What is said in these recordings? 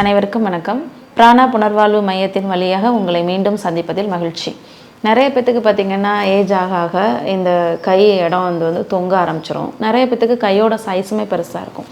அனைவருக்கும் வணக்கம். பிராணா புனர்வாழ்வு மையத்தின் வழியாக உங்களை மீண்டும் சந்திப்பதில் மகிழ்ச்சி. நிறைய பேத்துக்கு பார்த்திங்கன்னா ஏஜ் ஆக ஆக இந்த கை இடம் வந்து வந்து தொங்க ஆரம்பிச்சிடும் நிறைய பேத்துக்கு கையோட சைஸுமே பெருசாக இருக்கும்.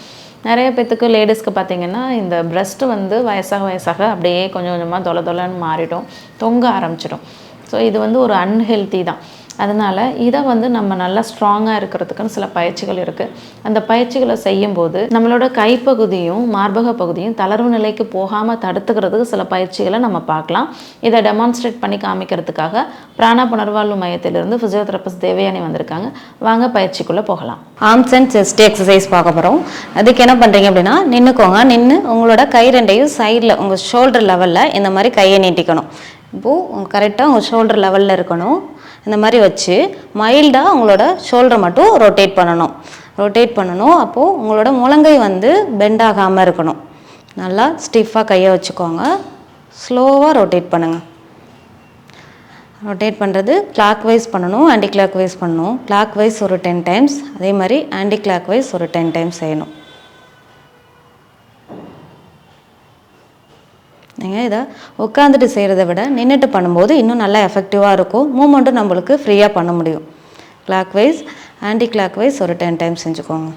நிறைய பேத்துக்கு லேடிஸ்க்கு பார்த்திங்கன்னா இந்த பிரஸ்ட் வந்து வயசாக வயசாக அப்படியே கொஞ்சம் கொஞ்சமாக தொலை தொலைன்னு மாறிடும். தொங்க ஆரம்பிச்சிடும் ஸோ இது வந்து ஒரு அன்ஹெல்த்தி தான். அதனால் இதை வந்து நம்ம நல்லா ஸ்ட்ராங்காக இருக்கிறதுக்குன்னு சில பயிற்சிகள் இருக்குது அந்த பயிற்சிகளை செய்யும்போது நம்மளோட கைப்பகுதியும் மார்பக பகுதியும் தளர்வு நிலைக்கு போகாமல் தடுத்துக்கிறதுக்கு சில பயிற்சிகளை நம்ம பார்க்கலாம். இதை டெமான்ஸ்ட்ரேட் பண்ணி காமிக்கிறதுக்காக பிராண புனர்வாழ்வு மையத்திலிருந்து ஃபிசியோதெரபிஸ்ட் தேவயானி வந்திருக்காங்க. வாங்க பயிற்சிக்குள்ளே போகலாம். ஆர்ம்ஸ் அண்ட் செஸ்ட் எக்ஸசைஸ் பார்க்க போகிறோம் அதுக்கு என்ன பண்ணுறீங்க அப்படின்னா நின்றுக்கோங்க நின்று உங்களோட கை ரெண்டையும் சைடில் உங்கள் ஷோல்டர் லெவலில் இந்த மாதிரி கையை நீட்டிக்கணும். இப்போது கரெக்டாக உங்கள் ஷோல்டர் லெவலில் இருக்கணும். இந்த மாதிரி வச்சு மைல்டாக உங்களோட ஷோல்டரை மட்டும் ரொட்டேட் பண்ணணும். ரொட்டேட் பண்ணணும். அப்போது உங்களோட முழங்கை வந்து பெண்ட் ஆகாமல் இருக்கணும். நல்லா ஸ்டிஃபாக கையை வச்சுக்கோங்க. ஸ்லோவாக ரொட்டேட் பண்ணுங்கள் ரொட்டேட் பண்ணுறது கிளாக் வைஸ் பண்ணணும் ஆன்டி கிளாக் வைஸ் பண்ணணும். கிளாக் வைஸ் ஒரு டென் டைம்ஸ் அதே மாதிரி ஆன்டி கிளாக் வைஸ் ஒரு டென் டைம்ஸ் செய்யணும். நீங்கள் இதை உட்காந்துட்டு செய்கிறத விட நின்றுட்டு பண்ணும்போது இன்னும் நல்லா எஃபெக்டிவாக இருக்கும். மூமெண்ட்டும் நம்மளுக்கு ஃப்ரீயாக பண்ண முடியும். Clockwise anti clock wise ஒரு டென் டைம் செஞ்சுக்கோங்க.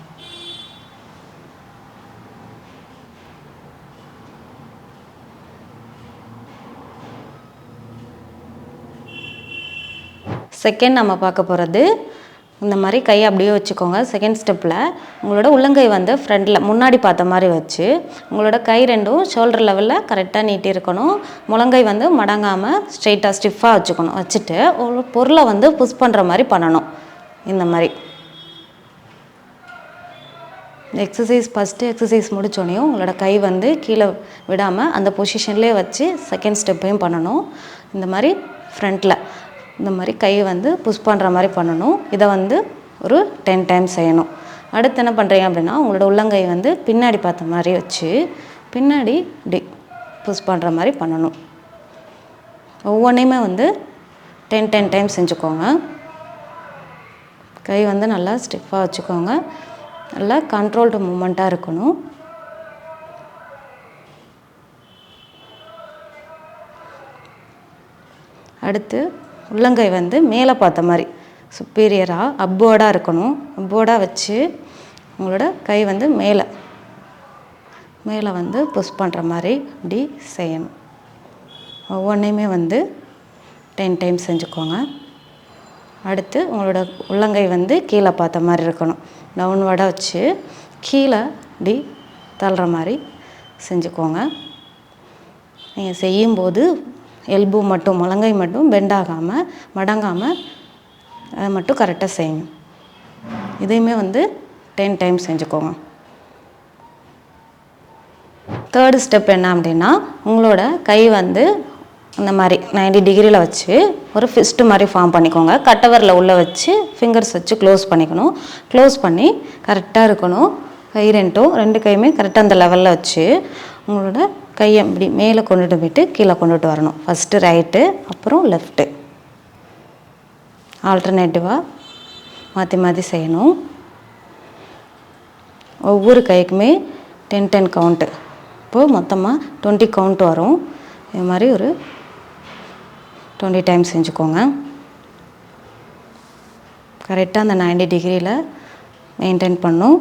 செகண்ட் நம்ம பார்க்க போகிறது இந்த மாதிரி கையை அப்படியே வச்சுக்கோங்க. செகண்ட் ஸ்டெப்பில் உங்களோட உள்ளங்கை வந்து ஃப்ரண்டில் முன்னாடி பார்த்த மாதிரி வச்சு உங்களோட கை ரெண்டும் ஷோல்டர் லெவலில் கரெக்டாக நீட்டி இருக்கணும். முழங்கை வந்து மடங்காமல் ஸ்ட்ரெயிட்டாக ஸ்டிஃபாக வச்சுக்கணும். வச்சுட்டு ஒரு பொருளை வந்து புஷ் பண்ணுற மாதிரி பண்ணணும். இந்த மாதிரி. எக்ஸசைஸ் ஃபஸ்ட்டு எக்ஸசைஸ் முடித்தோடனையும் உங்களோட கை வந்து கீழே விடாமல் அந்த பொசிஷன்லேயே வச்சு செகண்ட் ஸ்டெப்பையும் பண்ணணும். இந்த மாதிரி ஃப்ரண்ட்டில் இந்த மாதிரி கையை வந்து புஷ் பண்ணுற மாதிரி பண்ணணும். இதை வந்து ஒரு டென் டைம்ஸ் செய்யணும். அடுத்து என்ன பண்ணுறீங்க அப்படின்னா உங்களோட உள்ளங்கை வந்து பின்னாடி பார்த்த மாதிரி வச்சு பின்னாடி டி புஷ் பண்ணுற மாதிரி பண்ணணும். ஒவ்வொன்றையுமே வந்து டென் டென் டைம் செஞ்சுக்கோங்க. கை வந்து நல்லா ஸ்டிஃபாக வச்சுக்கோங்க. நல்லா கண்ட்ரோல்டு மூமெண்ட்டாக இருக்கணும். அடுத்து உள்ளங்கை வந்து மேலே பார்த்த மாதிரி. சுப்பீரியராக அப்போர்டாக இருக்கணும். அப்போர்டாக வச்சு உங்களோட கை வந்து மேலே. மேலே வந்து புஷ் பண்ணுற மாதிரி இப்படி செய்யணும். ஒவ்வொன்றையுமே வந்து டென் டைம் செஞ்சுக்கோங்க. அடுத்து உங்களோட உள்ளங்கை வந்து கீழே பார்த்த மாதிரி இருக்கணும். டவுன்வர்டாக வச்சு கீழே இப்படி தள்ளுற மாதிரி செஞ்சுக்கோங்க. நீங்கள் செய்யும்போது எல்பு மட்டும் முழங்கை மட்டும் பெண்ட் ஆகாமல் மடங்காமல் அதை மட்டும் கரெக்டாக செய்யணும். இதையுமே வந்து டென் டைம் செஞ்சுக்கோங்க. தேர்டு ஸ்டெப் என்ன அப்படின்னா உங்களோட கை வந்து இந்த மாதிரி 90 டிகிரியில் வச்சு ஒரு ஃபிஸ்ட்டு மாதிரி ஃபார்ம் பண்ணிக்கோங்க. கட்டவரில் உள்ளே வச்சு ஃபிங்கர்ஸ் வச்சு க்ளோஸ் பண்ணிக்கணும். க்ளோஸ் பண்ணி கரெக்டாக இருக்கணும். கை ரெண்டும் ரெண்டு கையுமே கரெக்டாக அந்த லெவலில் வச்சு உங்களோட கையை இப்படி மேலே கொண்டுட்டு போயிட்டு கீழே கொண்டுட்டு வரணும். ஃபஸ்ட்டு ரைட்டு அப்புறம் லெஃப்ட்டு ஆல்டர்னேட்டிவாக மாற்றி மாற்றி செய்யணும். ஒவ்வொரு கைக்குமே டென் டென் கவுண்ட்டு இப்போது மொத்தமாக டுவெண்ட்டி கவுண்ட் வரும். இது மாதிரி ஒரு டுவெண்ட்டி டைம் செஞ்சுக்கோங்க. கரெக்டாக அந்த 90 டிகிரியில் மெயின்டைன் பண்ணும்.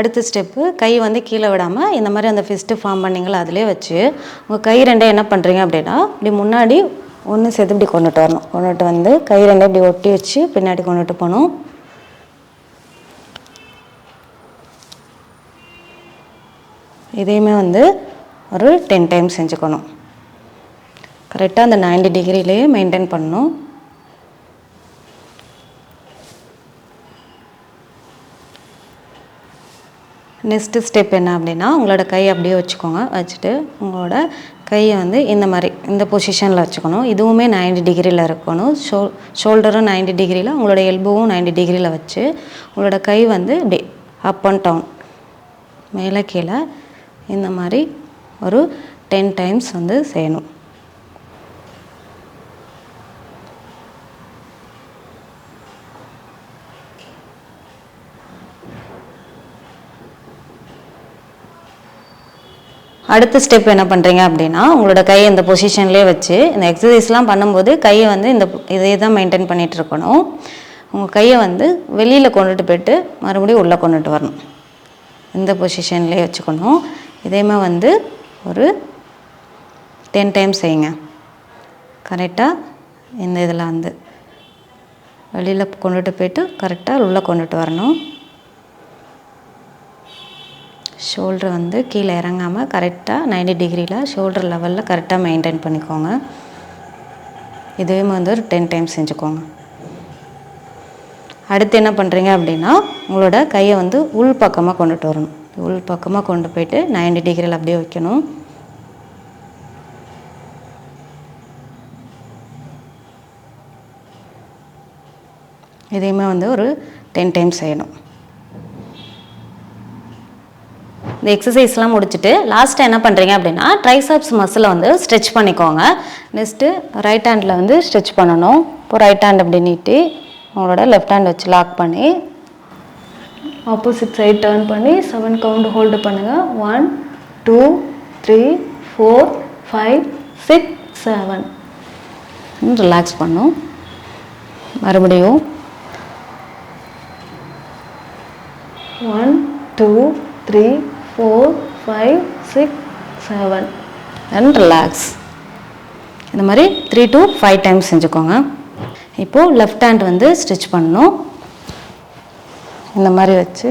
அடுத்த ஸ்டெப்பு கை வந்து கீழே விடாமல் இந்த மாதிரி அந்த ஃபிஸ்ட்டு ஃபார்ம் பண்ணிங்களா அதிலே வச்சு உங்கள் கை ரெண்டே என்ன பண்ணுறீங்க அப்படின்னா இப்படி முன்னாடி ஒன்று சேர்த்து இப்படி கொண்டுட்டு வரணும். கொண்டுட்டு வந்து கை ரெண்டே இப்படி ஒட்டி வச்சு பின்னாடி கொண்டுட்டு போகணும். இதையுமே வந்து ஒரு டென் டைம் செஞ்சுக்கணும். கரெக்டாக அந்த 90 டிகிரிலேயே மெயின்டைன் பண்ணணும். நெக்ஸ்ட்டு ஸ்டெப் என்ன அப்படின்னா உங்களோட கையை அப்படியே வச்சுக்கோங்க. வச்சுட்டு உங்களோட கையை வந்து இந்த மாதிரி இந்த பொசிஷனில் வச்சுக்கணும். இதுவுமே 90 டிகிரியில் இருக்கணும். ஷோ ஷோல்டரும் 90 டிகிரியில் உங்களோட எல்போவும் 90 டிகிரியில் வச்சு உங்களோட கை வந்து இப்படி அப் அண்ட் டவுன் மேலே கீழே இந்த மாதிரி ஒரு டென் டைம்ஸ் வந்து செய்யணும். அடுத்த ஸ்டெப் என்ன பண்ணுறீங்க அப்படின்னா உங்களோட கையை இந்த பொசிஷன்லேயே வச்சு இந்த எக்ஸசைஸ்லாம் பண்ணும்போது கையை வந்து இந்த இதே தான் மெயின்டைன் பண்ணிகிட்டு இருக்கணும். உங்கள் கையை வந்து வெளியில் கொண்டுட்டு போயிட்டு மறுபடியும் உள்ளே கொண்டுட்டு வரணும். இந்த பொசிஷன்லேயே வச்சுக்கணும். இதேமே வந்து ஒரு டென் டைம்ஸ் செய்யுங்க. கரெக்டாக இந்த இதில் வந்து வெளியில் கொண்டுட்டு போயிட்டு கரெக்டாக உள்ளே கொண்டுட்டு வரணும். ஷோல்டர் வந்து கீழே இறங்காமல் கரெக்டாக 90 டிகிரியில் ஷோல்டர் லெவலில் கரெக்டாக மெயின்டைன் பண்ணிக்கோங்க. இதுவே வந்து ஒரு டென் டைம்ஸ் செஞ்சுக்கோங்க. அடுத்து என்ன பண்ணுறீங்க அப்படின்னா உங்களோட கையை வந்து உள் பக்கமாக கொண்டுட்டு வரணும். உள் பக்கமாக கொண்டு போயிட்டு 90 டிகிரியில் அப்படியே வைக்கணும். இதையுமே வந்து ஒரு டென் டைம்ஸ் செய்யணும். இந்த எக்ஸசைஸ்லாம் முடிச்சுட்டு லாஸ்ட்டாக என்ன பண்ணுறீங்க அப்படின்னா ட்ரைசாப்ஸ் மசிலை வந்து ஸ்ட்ரெச் பண்ணிக்கோங்க. நெக்ஸ்ட்டு ரைட் ஹேண்டில் வந்து ஸ்ட்ரெச் பண்ணணும். இப்போ ரைட் ஹேண்ட் அப்படி நீட்டி உங்களோட லெஃப்ட் ஹேண்ட் வச்சு லாக் பண்ணி ஆப்போசிட் சைட் டேர்ன் பண்ணி செவன் கவுண்ட் ஹோல்டு பண்ணுங்கள் one two three four five six seven relax பண்ணும். மறுபடியும். One two three four five six seven and relax இந்த மாதிரி த்ரீ டு ஃபைவ் டைம்ஸ் செஞ்சுக்கோங்க. இப்போது லெஃப்ட் ஹேண்ட் வந்து ஸ்டிச் பண்ணணும். இந்த மாதிரி வச்சு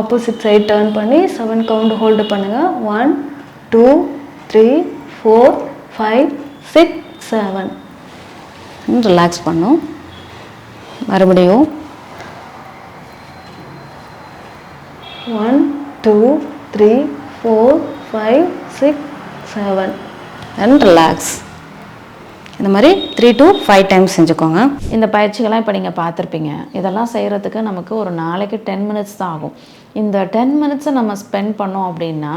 ஆப்போசிட் சைட் டேர்ன் பண்ணி செவன் கவுண்ட் ஹோல்டு பண்ணுங்கள் one two three four five six seven relax பண்ணும். மறுபடியும் one two three four five six seven and relax இந்த மாதிரி த்ரீ டு ஃபைவ் டைம்ஸ் செஞ்சுக்கோங்க. இந்த பயிற்சிகள்லாம் இப்போ நீங்கள் பார்த்துருப்பீங்க. இதெல்லாம் செய்கிறதுக்கு நமக்கு ஒரு நாளைக்கு டென் மினிட்ஸ் தான் ஆகும். இந்த டென் மினிட்ஸை நம்ம ஸ்பெண்ட் பண்ணோம் அப்படின்னா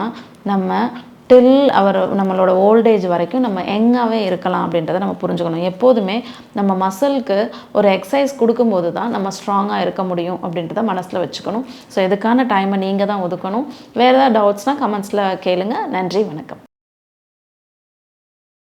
நம்ம டில் அவர் நம்மளோட ஓல்டேஜ் வரைக்கும் நம்ம யங்காகவே இருக்கலாம் அப்படின்றத நம்ம புரிஞ்சுக்கணும். எப்போதுமே நம்ம மசிலுக்கு ஒரு எக்ஸசைஸ் கொடுக்கும்போது தான் நம்ம ஸ்ட்ராங்காக இருக்க முடியும் அப்படின்றத மனசில் வச்சுக்கணும். ஸோ இதுக்கான டைமை நீங்கள் தான் ஒதுக்கணும். வேறு ஏதாவது டவுட்ஸ்னால் கமெண்ட்ஸில் கேளுங்கள் நன்றி வணக்கம்.